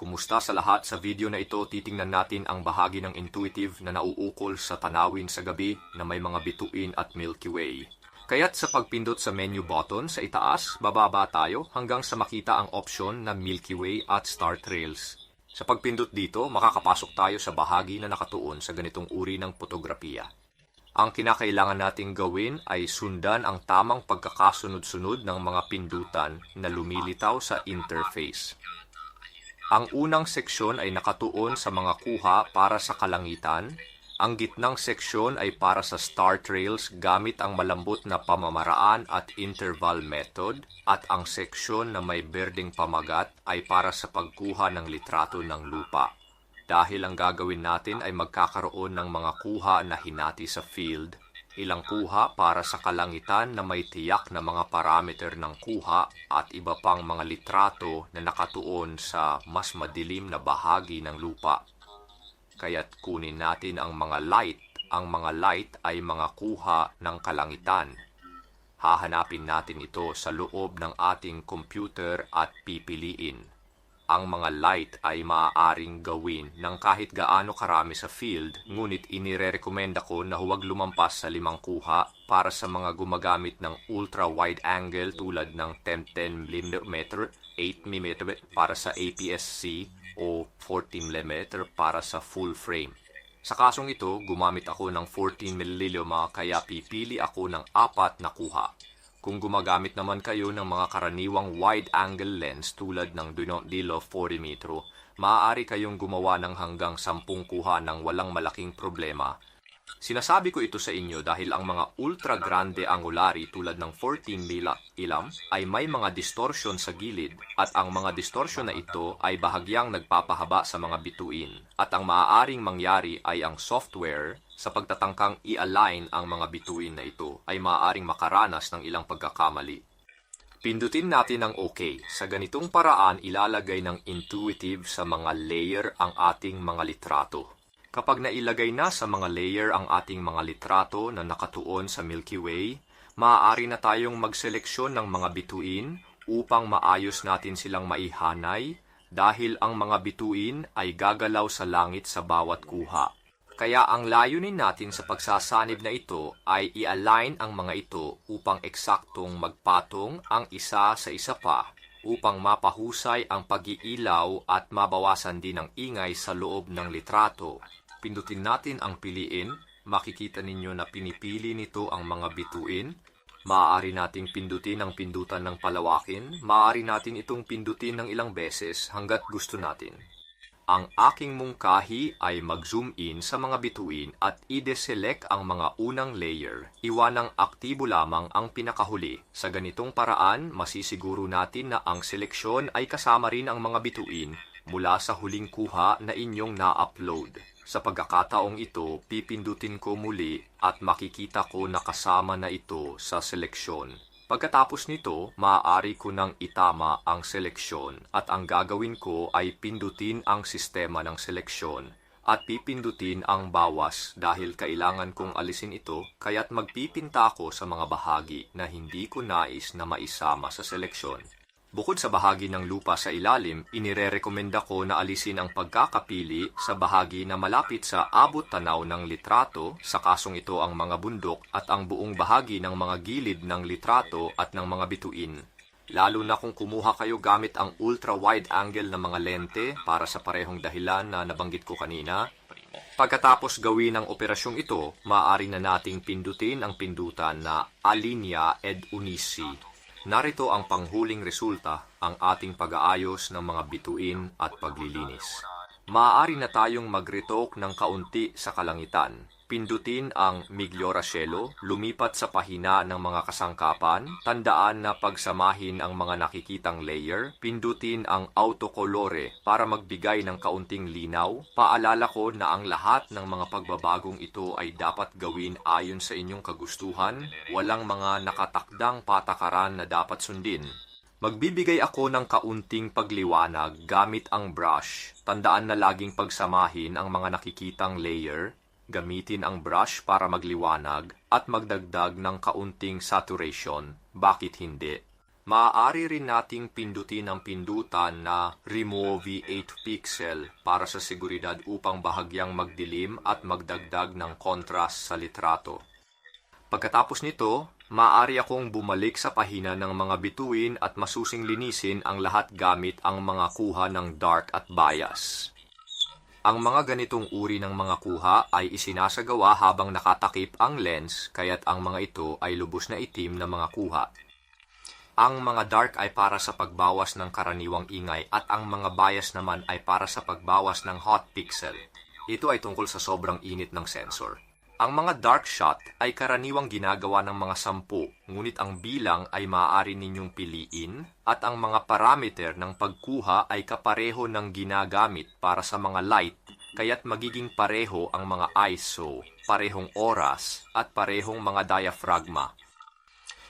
Kumusta sa lahat sa video na ito titingnan natin ang bahagi ng intuitive na nauukol sa tanawin sa gabi na may mga bituin at Milky Way. Kaya't sa pagpindot sa menu button sa itaas, bababa tayo hanggang sa makita ang option na Milky Way at Star Trails. Sa pagpindot dito, makakapasok tayo sa bahagi na nakatuon sa ganitong uri ng fotografiya. Ang kinakailangan nating gawin ay sundan ang tamang pagkakasunod-sunod ng mga pindutan na lumilitaw sa interface. Ang unang seksyon ay nakatuon sa mga kuha para sa kalangitan. Ang gitnang seksyon ay para sa star trails gamit ang malambot na pamamaraan at interval method at ang seksyon na may berdeng pamagat ay para sa pagkuha ng litrato ng lupa. Dahil ang gagawin natin ay magkakaroon ng mga kuha na hinati sa field, ilang kuha para sa kalangitan na may tiyak na mga parameter ng kuha at iba pang mga litrato na nakatuon sa mas madilim na bahagi ng lupa. Kaya't kunin natin ang mga light. Ang mga light ay mga kuha ng kalangitan. Hahanapin natin ito sa loob ng ating computer at pipiliin ang mga light ay maaaring gawin ng kahit gaano karami sa field, ngunit inirerekomenda ko na huwag lumampas sa limang kuha para sa mga gumagamit ng ultra-wide angle tulad ng 10-10 mm, 8 mm para sa APS-C o 14 mm para sa full frame. Sa kasong ito, gumamit ako ng 14 mm kaya pipili ako ng apat na kuha. Kung gumagamit naman kayo ng mga karaniwang wide-angle lens tulad ng deal of 40 metro, maaari kayong gumawa ng hanggang 10 kuha ng walang malaking problema. Sinasabi ko ito sa inyo dahil ang mga ultra grande angulari tulad ng 14 mila ilam ay may mga distortion sa gilid at ang mga distortion na ito ay bahagyang nagpapahaba sa mga bituin at ang maaaring mangyari ay ang software sa pagtatangkang i-align ang mga bituin na ito ay maaaring makaranas ng ilang pagkakamali. Pindutin natin ang OK. Sa ganitong paraan ilalagay ng intuitive sa mga layer ang ating mga litrato. Kapag nailagay na sa mga layer ang ating mga litrato na nakatuon sa Milky Way, maaari na tayong magseleksyon ng mga bituin upang maayos natin silang maihanay dahil ang mga bituin ay gagalaw sa langit sa bawat kuha. Kaya ang layunin natin sa pagsasanib na ito ay i-align ang mga ito upang eksaktong magpatong ang isa sa isa pa upang mapahusay ang pag-iilaw at mabawasan din ang ingay sa loob ng litrato pindutin natin ang piliin, makikita ninyo na pinipili nito ang mga bituin. Maaari nating pindutin ang pindutan ng palawakin, maaari natin itong pindutin ng ilang beses hanggat gusto natin. Ang aking mungkahi ay mag-zoom in sa mga bituin at i-deselect ang mga unang layer. Iwanang aktibo lamang ang pinakahuli. Sa ganitong paraan, masisiguro natin na ang seleksyon ay kasama rin ang mga bituin mula sa huling kuha na inyong na-upload. Sa pagkakataong ito, pipindutin ko muli at makikita ko na kasama na ito sa seleksyon. Pagkatapos nito, maaari ko nang itama ang seleksyon at ang gagawin ko ay pindutin ang sistema ng seleksyon at pipindutin ang bawas dahil kailangan kong alisin ito kaya't magpipinta ako sa mga bahagi na hindi ko nais na maisama sa seleksyon. Bukod sa bahagi ng lupa sa ilalim, inirerekomenda ko na alisin ang pagkakapili sa bahagi na malapit sa abot tanaw ng litrato, sa kasong ito ang mga bundok at ang buong bahagi ng mga gilid ng litrato at ng mga bituin. Lalo na kung kumuha kayo gamit ang ultra-wide angle na mga lente para sa parehong dahilan na nabanggit ko kanina, Pagkatapos gawin ang operasyong ito, maaari na nating pindutin ang pindutan na Alinea ed Unisi Narito ang panghuling resulta, ang ating pag-aayos ng mga bituin at paglilinis. Maaari na tayong mag-retalk ng kaunti sa kalangitan Pindutin ang Migliora Cielo, lumipat sa pahina ng mga kasangkapan, tandaan na pagsamahin ang mga nakikitang layer, pindutin ang autocolore para magbigay ng kaunting linaw. Paalala ko na ang lahat ng mga pagbabagong ito ay dapat gawin ayon sa inyong kagustuhan, walang mga nakatakdang patakaran na dapat sundin. Magbibigay ako ng kaunting pagliwanag gamit ang brush. Tandaan na laging pagsamahin ang mga nakikitang layer Gamitin ang brush para magliwanag at magdagdag ng kaunting saturation. Bakit hindi? Maaari rin nating pindutin ang pindutan na Remove 8 pixel para sa seguridad upang bahagyang magdilim at magdagdag ng contrast sa litrato. Pagkatapos nito, maaari akong bumalik sa pahina ng mga bituin at masusing linisin ang lahat gamit ang mga kuha ng dark at bias. Ang mga ganitong uri ng mga kuha ay isinasagawa habang nakatakip ang lens kaya't ang mga ito ay lubos na itim na mga kuha. Ang mga dark ay para sa pagbawas ng karaniwang ingay at ang mga bias naman ay para sa pagbawas ng hot pixel. Ito ay tungkol sa sobrang init ng sensor. Ang mga dark shot ay karaniwang ginagawa ng mga sampu, ngunit ang bilang ay maaari ninyong piliin at ang mga parameter ng pagkuha ay kapareho ng ginagamit para sa mga light, kaya't magiging pareho ang mga ISO, parehong oras, at parehong mga diaphragma.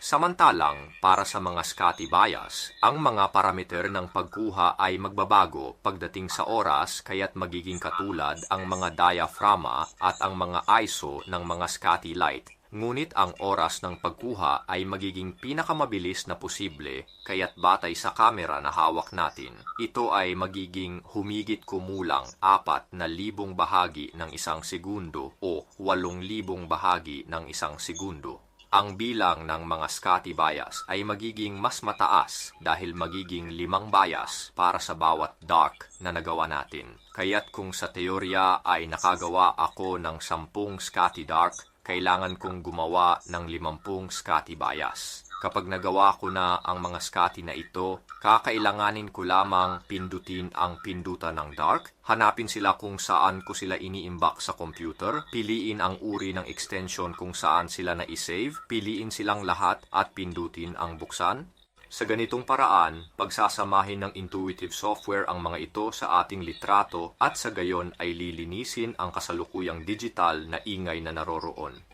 Samantalang, para sa mga Scotty bias, ang mga parameter ng pagkuha ay magbabago pagdating sa oras kaya't magiging katulad ang mga diaphragma at ang mga ISO ng mga Scotty light. Ngunit ang oras ng pagkuha ay magiging pinakamabilis na posible kaya't batay sa kamera na hawak natin. Ito ay magiging humigit kumulang apat na libong bahagi ng isang segundo o walong libong bahagi ng isang segundo ang bilang ng mga Scotty bias ay magiging mas mataas dahil magiging limang bias para sa bawat dark na nagawa natin. Kaya't kung sa teorya ay nakagawa ako ng sampung Scotty dark, kailangan kong gumawa ng limampung Scotty bias. Kapag nagawa ko na ang mga Scotty na ito, kakailanganin ko lamang pindutin ang pindutan ng dark, hanapin sila kung saan ko sila iniimbak sa computer, piliin ang uri ng extension kung saan sila na isave, piliin silang lahat at pindutin ang buksan. Sa ganitong paraan, pagsasamahin ng intuitive software ang mga ito sa ating litrato at sa gayon ay lilinisin ang kasalukuyang digital na ingay na naroroon.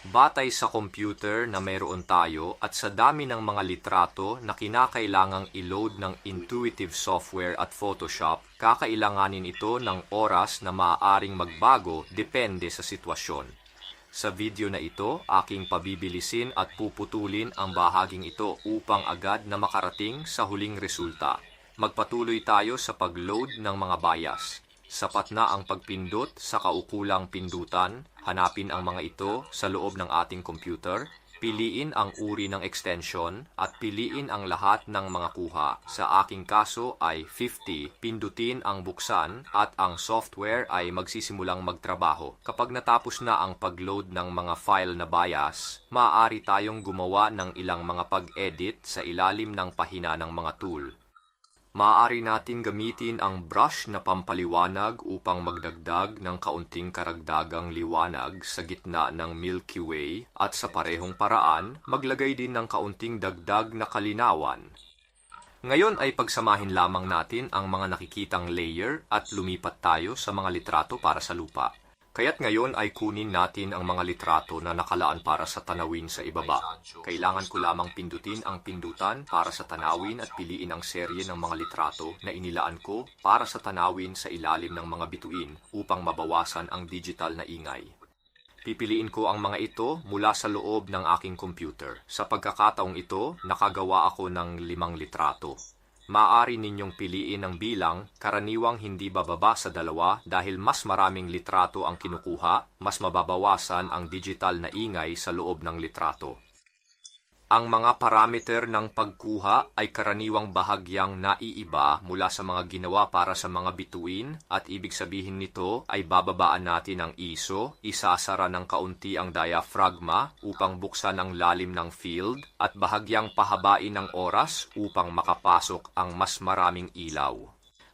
Batay sa computer na mayroon tayo at sa dami ng mga litrato na kinakailangang i-load ng intuitive software at Photoshop, kakailanganin ito ng oras na maaaring magbago depende sa sitwasyon. Sa video na ito, aking pabibilisin at puputulin ang bahaging ito upang agad na makarating sa huling resulta. Magpatuloy tayo sa pag-load ng mga bias. Sapat na ang pagpindot sa kaukulang pindutan. Hanapin ang mga ito sa loob ng ating computer. Piliin ang uri ng extension at piliin ang lahat ng mga kuha. Sa aking kaso ay 50. Pindutin ang buksan at ang software ay magsisimulang magtrabaho. Kapag natapos na ang pag-load ng mga file na bias, maaari tayong gumawa ng ilang mga pag-edit sa ilalim ng pahina ng mga tool. Maaari nating gamitin ang brush na pampaliwanag upang magdagdag ng kaunting karagdagang liwanag sa gitna ng Milky Way at sa parehong paraan, maglagay din ng kaunting dagdag na kalinawan. Ngayon ay pagsamahin lamang natin ang mga nakikitang layer at lumipat tayo sa mga litrato para sa lupa. Kaya't ngayon ay kunin natin ang mga litrato na nakalaan para sa tanawin sa ibaba. Kailangan ko lamang pindutin ang pindutan para sa tanawin at piliin ang serye ng mga litrato na inilaan ko para sa tanawin sa ilalim ng mga bituin upang mabawasan ang digital na ingay. Pipiliin ko ang mga ito mula sa loob ng aking computer. Sa pagkakataong ito, nakagawa ako ng limang litrato maaari ninyong piliin ang bilang, karaniwang hindi bababa sa dalawa dahil mas maraming litrato ang kinukuha, mas mababawasan ang digital na ingay sa loob ng litrato. Ang mga parameter ng pagkuha ay karaniwang bahagyang naiiba mula sa mga ginawa para sa mga bituin at ibig sabihin nito ay bababaan natin ang ISO, isasara ng kaunti ang diaphragma upang buksan ang lalim ng field at bahagyang pahabain ang oras upang makapasok ang mas maraming ilaw.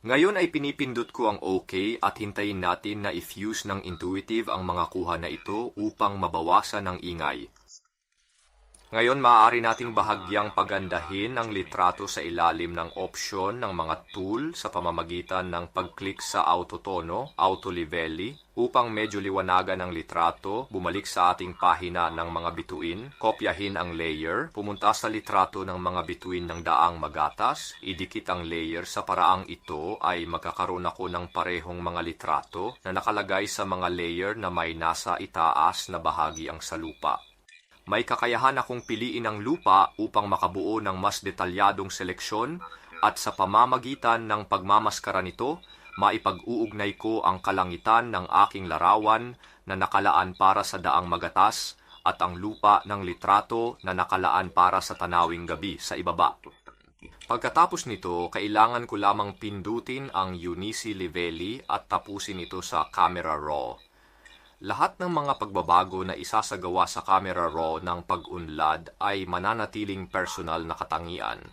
Ngayon ay pinipindot ko ang OK at hintayin natin na i-fuse ng intuitive ang mga kuha na ito upang mabawasan ang ingay. Ngayon, maaari nating bahagyang pagandahin ang litrato sa ilalim ng opsyon ng mga tool sa pamamagitan ng pag-click sa autotono, autolivelli, upang medyo liwanagan ang litrato, bumalik sa ating pahina ng mga bituin, kopyahin ang layer, pumunta sa litrato ng mga bituin ng daang magatas, idikit ang layer sa paraang ito ay magkakaroon ako ng parehong mga litrato na nakalagay sa mga layer na may nasa itaas na bahagi ang salupa. May kakayahan akong piliin ang lupa upang makabuo ng mas detalyadong seleksyon at sa pamamagitan ng pagmamaskara nito, maipag-uugnay ko ang kalangitan ng aking larawan na nakalaan para sa daang magatas at ang lupa ng litrato na nakalaan para sa tanawing gabi sa ibaba. Pagkatapos nito, kailangan ko lamang pindutin ang Unici Livelli at tapusin ito sa Camera Raw. Lahat ng mga pagbabago na isasagawa sa Camera Raw ng pag-unlad ay mananatiling personal na katangian.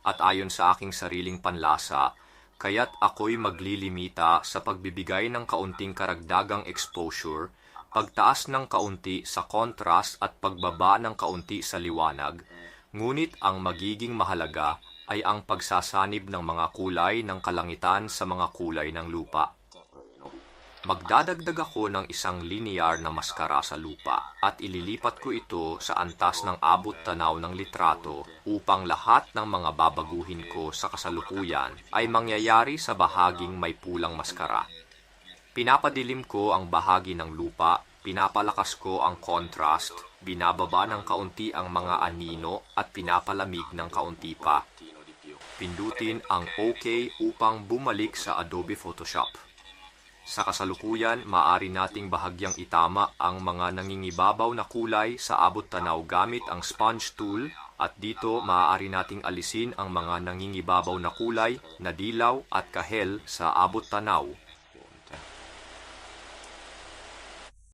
At ayon sa aking sariling panlasa, kaya't ako'y maglilimita sa pagbibigay ng kaunting karagdagang exposure, pagtaas ng kaunti sa contrast at pagbaba ng kaunti sa liwanag, ngunit ang magiging mahalaga ay ang pagsasanib ng mga kulay ng kalangitan sa mga kulay ng lupa. Magdadagdag ako ng isang linear na maskara sa lupa at ililipat ko ito sa antas ng abot tanaw ng litrato upang lahat ng mga babaguhin ko sa kasalukuyan ay mangyayari sa bahaging may pulang maskara. Pinapadilim ko ang bahagi ng lupa, pinapalakas ko ang contrast, binababa ng kaunti ang mga anino at pinapalamig ng kaunti pa. Pindutin ang OK upang bumalik sa Adobe Photoshop. Sa kasalukuyan, maaari nating bahagyang itama ang mga nangingibabaw na kulay sa abot tanaw gamit ang sponge tool at dito maaari nating alisin ang mga nangingibabaw na kulay na dilaw at kahel sa abot tanaw